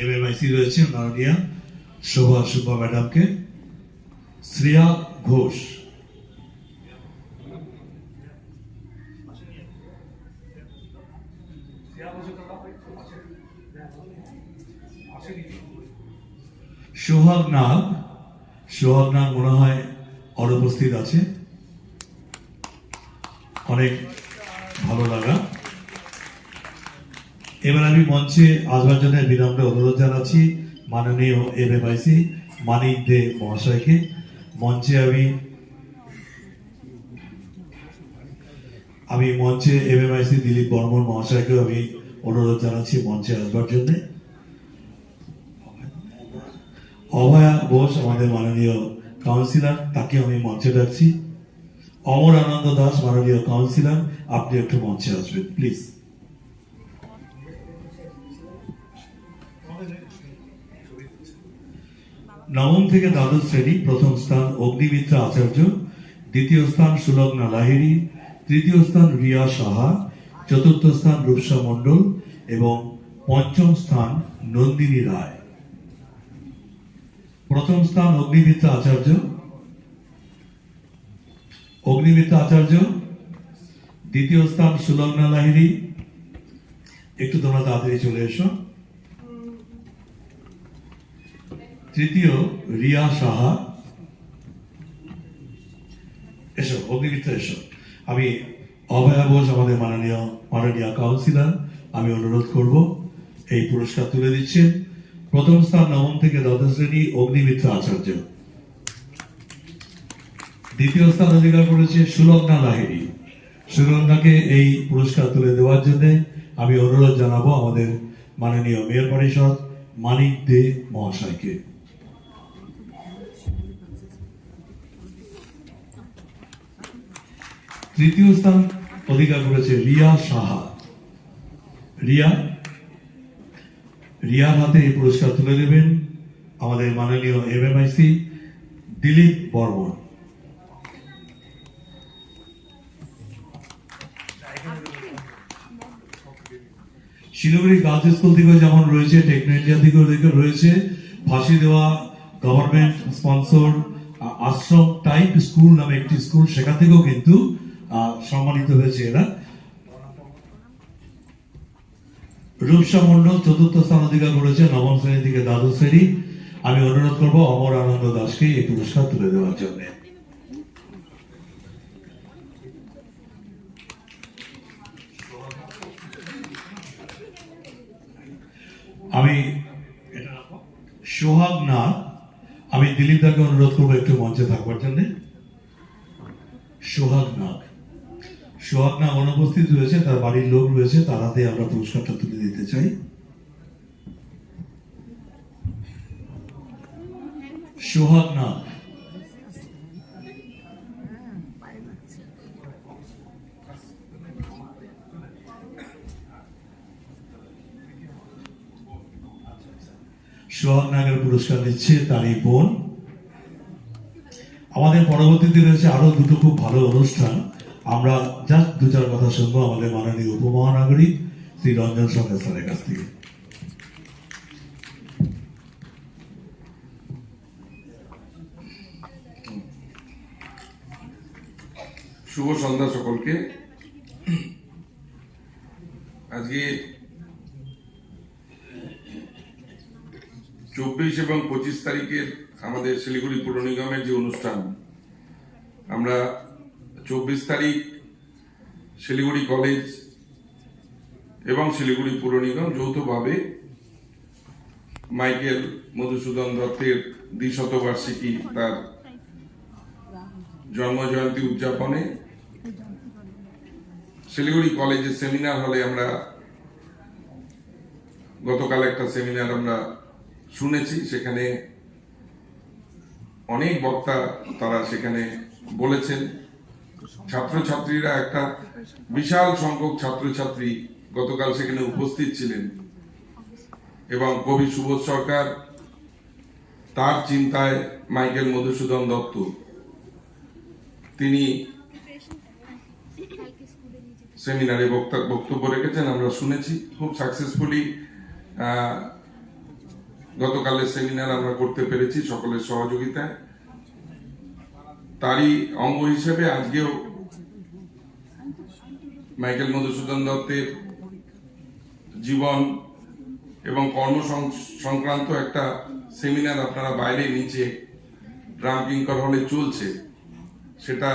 MMIC রয়েছে মাননীয়া শোভা সুব্বা ম্যাডামকে, শ্রেয়া ঘোষ। সোহাগ নাগ সোহাগ নাগ মনে হয় অনুপস্থিত আছে। অনেক ভালো লাগা। এবার আমি মঞ্চে আসবার জন্য বিনম্র অনুরোধ জানাচ্ছি মাননীয় এম এম আইসি মানিক দে মহাশয়কে। মঞ্চে আমি আমি মঞ্চে M M IC Dilip Barman মহাশয়কেও আমি অনুরোধ জানাচ্ছি মঞ্চে আসবার জন্য। অভয়া বোস আমাদের মাননীয় কাউন্সিলর তাকে আমি মঞ্চে ডাকছি। অমর আনন্দ দাস মাননীয় কাউন্সিলর আপনি একটু মঞ্চে আসবেন, প্লিজ। নবম থেকে দ্বাদশ শ্রেণি, প্রথম স্থান অগ্নিমিত্রা আচার্য, দ্বিতীয় স্থান সুলগ্না লাহিড়ী, তৃতীয় স্থান রিয়া সাহা, চতুর্থ স্থান রূপসা মণ্ডল এবং পঞ্চম স্থান নন্দিনী রায়। প্রথম স্থান অগ্নিমিত্রা আচার্য। অগ্নিমিত্রা আচার্য। দ্বিতীয় স্থান সুলগ্না লাহিড়ী। একটু তোমরা তাড়াতাড়ি চলে এসো। তৃতীয় রিয়া সাহা। এসো অগ্নিমিত্র এসো। আমি অভয়া বোস, আমাদের মাননীয় মাননীয় কাউন্সিলর। আমি অনুরোধ করব, এই পুরস্কার তুলে দিচ্ছেন প্রথম স্থান নবম থেকে দ্বাদশ শ্রেণি অগ্নিমিত্র আচার্য। দ্বিতীয় স্থান অধিকার করেছে সুলগ্না লাহিড়ী। সুলগ্নাকে এই পুরস্কার তুলে দেওয়ার জন্য আমি অনুরোধ জানাব আমাদের মাননীয় মেয়র পরিষদ মানিক দে মহাশয়কে। তৃতীয় স্থান অধিকার করেছে রিয়া সাহা। রিয়া, রিয়ার হাতে এই পুরস্কার তুলে দেবেন আমাদের মাননীয় MMIC Dilip Barman. Siliguri girls school থেকেও যেমন রয়েছে, টেকনো ইন্ডিয়া থেকেও রয়েছে, Phansidewa government sponsor ashram type school নামে একটি স্কুল সেখান থেকেও কিন্তু সম্মানিত হয়েছে এরা। রূপসা মন্ডল চতুর্থ স্থান অধিকার করেছে, নবম শ্রেণি থেকে দ্বাদশ শ্রেণি। আমি অনুরোধ করব অমর আনন্দ দাসকে এই পুরস্কার তুলে দেওয়ার জন্য। আমি সোহাগ না, আমি দিলীপ দাকে অনুরোধ করব একটু মঞ্চে থাকবার জন্য সোহাগ নাগ সোহাগ নাগ অনুপস্থিত রয়েছে তার বাড়ির লোক রয়েছে, তার হাতে আমরা পুরস্কারটা তুলে দিতে চাই। সোহাগ নাগ। সোহাগ নাগের পুরস্কার দিচ্ছে তার এই বোন। আমাদের পরবর্তীতে রয়েছে আরও দুটো খুব ভালো অনুষ্ঠান। আমরা জাস্ট দু চার কথা শুনব আমাদের মাননীয় উপমহানাগরিক শ্রী রঞ্জন সরকার স্যারের কাছ থেকে। শুভ সন্ধ্যা সকলকে। আজকে চব্বিশ এবং পঁচিশ তারিখের আমাদের শিলিগুড়ি পৌর নিগমের যে অনুষ্ঠান, আমরা চব্বিশ তারিখ শিলিগুড়ি কলেজ এবং শিলিগুড়ি পৌর নিগম যৌথভাবে মাইকেল মধুসূদন দত্তের দ্বিশতবার্ষিকী তার জন্ম জয়ন্তী উদযাপনে শিলিগুড়ি কলেজের সেমিনার হলে আমরা গতকাল একটা সেমিনার আমরা শুনেছি, সেখানে অনেক বক্তা তারা সেখানে বলেছেন। ছাত্রছাত্রীরা একটা বিশাল সংখ্যক ছাত্রছাত্রী গতকাল সেখানে উপস্থিত ছিলেন। এবং কবি সুবোধ সরকার, তার চিন্তায় মাইকেল মধুসূদন দত্ত। তিনি সেমিনারে বক্তা, বক্তব্য রেখেছেন, আমরা শুনেছি, খুব সাকসেসফুলি গতকালের সেমিনার আমরা করতে পেরেছি সকলের সহযোগিতায়। তারই অঙ্গ হিসেবে আজকেও মাইকেল মধুসূদন দত্তের জীবন এবং কর্ম সংক্রান্ত একটা সেমিনার আপনারা বাইরে নিচে রামকিঙ্কর হলে চলছে। সেটা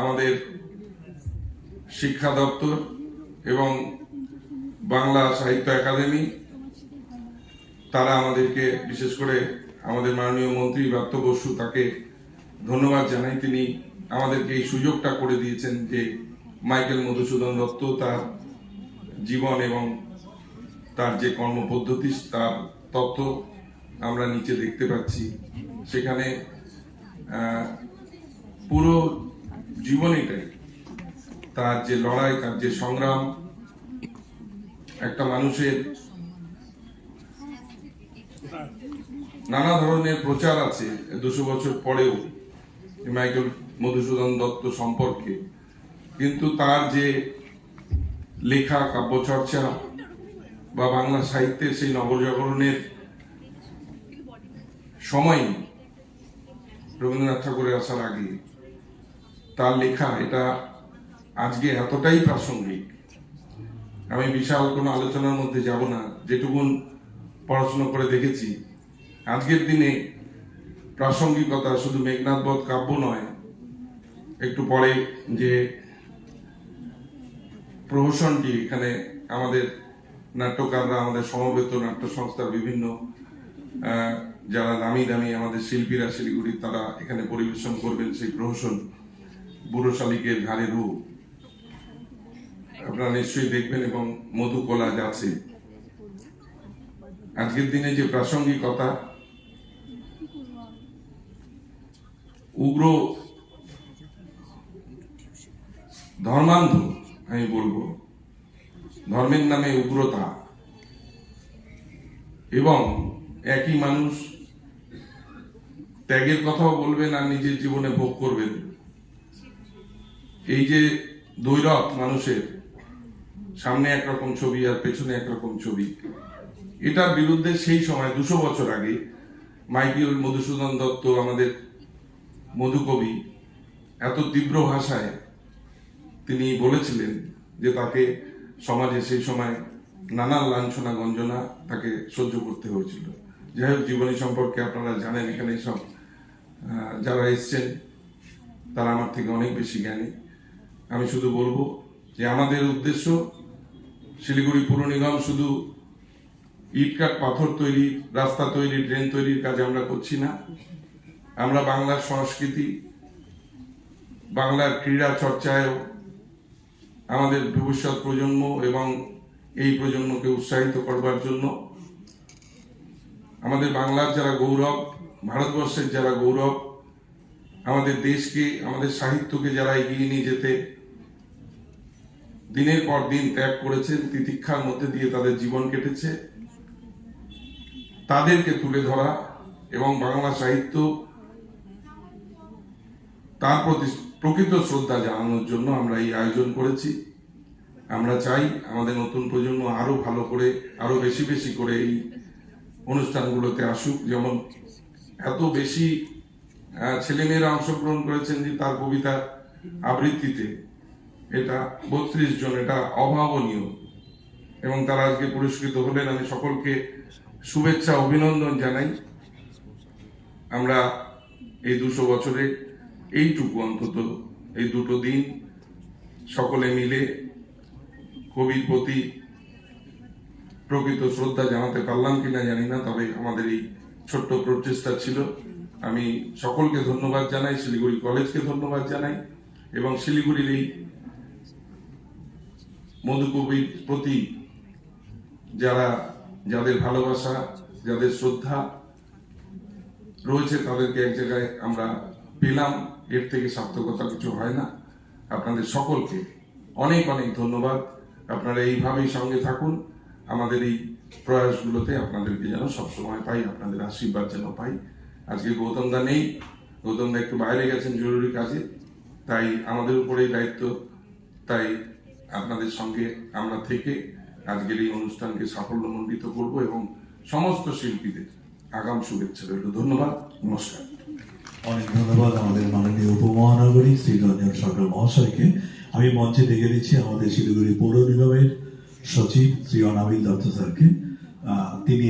আমাদের শিক্ষা দপ্তর এবং বাংলা সাহিত্য একাডেমি, তারা আমাদেরকে বিশেষ করে আমাদের মাননীয় মন্ত্রী ব্রাত্য বসু তাকে ধন্যবাদ জানাই। তিনি আমাদেরকে এই সুযোগটা করে দিয়েছেন যে মাইকেল মধুসূদন দত্ত তার জীবন এবং তার যে কর্মপদ্ধতি, তার তথ্য আমরা নিচে দেখতে পাচ্ছি। সেখানে পুরো জীবনীটাই তার যে লড়াই, তার যে সংগ্রাম, একটা মানুষের নানা ধরনের প্রচার আছে। দুশো বছর পরেও মাইকেল মধুসূদন দত্ত সম্পর্কে। কিন্তু তার যে লেখা, কাব্যচর্চা বা বাংলা সাহিত্যের সেই নবজাগরণের সময় রবীন্দ্রনাথ ঠাকুরের আসার আগে তার লেখা, এটা আজকে এতটাই প্রাসঙ্গিক। আমি বিশাল কোনো আলোচনার মধ্যে যাব না, যেটুকুন পড়াশোনা করে দেখেছি। আজকের দিনে প্রাসঙ্গিকতা শুধু মেঘনাথ বধ কাব্য নয়, একটু পরে যে প্রহসনটি এখানে আমাদের নাট্যকাররা, আমাদের সমবেত নাট্য সংস্থার বিভিন্ন যারা দামি দামি আমাদের শিল্পীরা শিলিগুড়ির, তারা এখানে পরিবেশন করবেন সেই প্রহসন বুড়ো শালিকের ঘাড়ে রু আপনারা নিশ্চয়ই দেখবেন এবং মধু কলাজ আছে আজকের দিনে যে প্রাসঙ্গিকতা উগ্র ধর্মান্ধ, আমি বলব। ধর্মের নামে উগ্রতা। এবং একই মানুষ ত্যাগের কথাও বলবেন আর নিজের জীবনে ভোগ করবেন। এই যে দৈরথ মানুষের সামনে একরকম ছবি আর পেছনে একরকম ছবি, এটার বিরুদ্ধে সেই সময় দুশো বছর আগে মাইকেল মধুসূদন দত্ত আমাদের মধুকবি, এত তীব্র ভাষায় তিনি বলেছিলেন যে তাকে সমাজে সেই সময় নানান লাঞ্ছনা, গঞ্জনা তাকে সহ্য করতে হয়েছিল। যাই হোক, জীবনী সম্পর্কে আপনারা জানেন এখানে সব যারা এসছেন, তারা আমার থেকে অনেক বেশি জ্ঞানী। আমি শুধু বলব যে আমাদের উদ্দেশ্য শিলিগুড়ি পুর নিগম শুধু ইটকাট পাথর তৈরি, রাস্তা তৈরি, ড্রেন তৈরির কাজ আমরা করছি না। আমরা বাংলার সংস্কৃতি, বাংলার ক্রীড়া চর্চায়ও আমাদের ভবিষ্যৎ প্রজন্ম এবং এই প্রজন্মকে উৎসাহিত করবার জন্য আমাদের বাংলার যারা গৌরব, ভারতবর্ষের যারা গৌরব, আমাদের দেশকে, আমাদের সাহিত্যকে যারা এগিয়ে নিয়ে যেতে দিনের পর দিন ত্যাগ করেছেন, তিতিক্ষার মধ্যে দিয়ে তাদের জীবন কেটেছে। তাদেরকে তুলে ধরা এবং বাংলা সাহিত্য তার প্রতি প্রকৃত শ্রদ্ধা জানানোর জন্য আমরা এই আয়োজন করেছি। আমরা চাই আমাদের নতুন প্রজন্ম আরও ভালো করে, আরও বেশি বেশি করে এই অনুষ্ঠানগুলোতে আসুক। যেমন এত বেশি ছেলেমেয়েরা অংশগ্রহণ করেছেন যে তার কবিতা আবৃত্তিতে। এটা বত্রিশ জন, এটা অভাবনীয়। এবং তারা আজকে পুরস্কৃত হলেন। আমি সকলকে শুভেচ্ছা, অভিনন্দন জানাই। আমরা এই দুশো বছরে এইটুকু অন্তত, এই দুটো দিন সকলে মিলে কবির প্রতি প্রকৃত শ্রদ্ধা জানাতে পারলাম কিনা জানি না, তবে আমাদের এই ছোট্ট প্রচেষ্টা ছিল। আমি সকলকে ধন্যবাদ জানাই, শিলিগুড়ি কলেজকে ধন্যবাদ জানাই, এবং শিলিগুড়ির এই মধুকবির প্রতি যারা যাদের ভালোবাসা, যাদের শ্রদ্ধা রয়েছে তাদেরকে এক জায়গায় আমরা পেলাম। এর থেকে সার্থকতা কিছু হয় না। আপনাদের সকলকে অনেক অনেক ধন্যবাদ। আপনারা এইভাবেই সঙ্গে থাকুন। আমাদের এই প্রয়াসগুলোতে আপনাদেরকে যেন সবসময় পাই, আপনাদের আশীর্বাদ যেন পাই। আজকে গৌতম দা নেই। গৌতম দা একটু বাইরে গেছেন জরুরি কাজে। তাই আমাদের উপরেই দায়িত্ব। তাই আপনাদের সঙ্গে আমরা থেকে আজকের এই অনুষ্ঠানকে সাফল্যমণ্ডিত করব এবং সমস্ত শিল্পীদের আগাম শুভেচ্ছা রইল। ধন্যবাদ, নমস্কার। অনেক ধন্যবাদ আমাদের মাননীয় উপমহানগরী শ্রী রঞ্জন সরকার মহাশয়কে। আমি মঞ্চে ডেকে দিচ্ছি আমাদের শিলিগুড়ি পৌর নিগমের সচিব শ্রী অনাবিল দত্ত স্যারকে। তিনি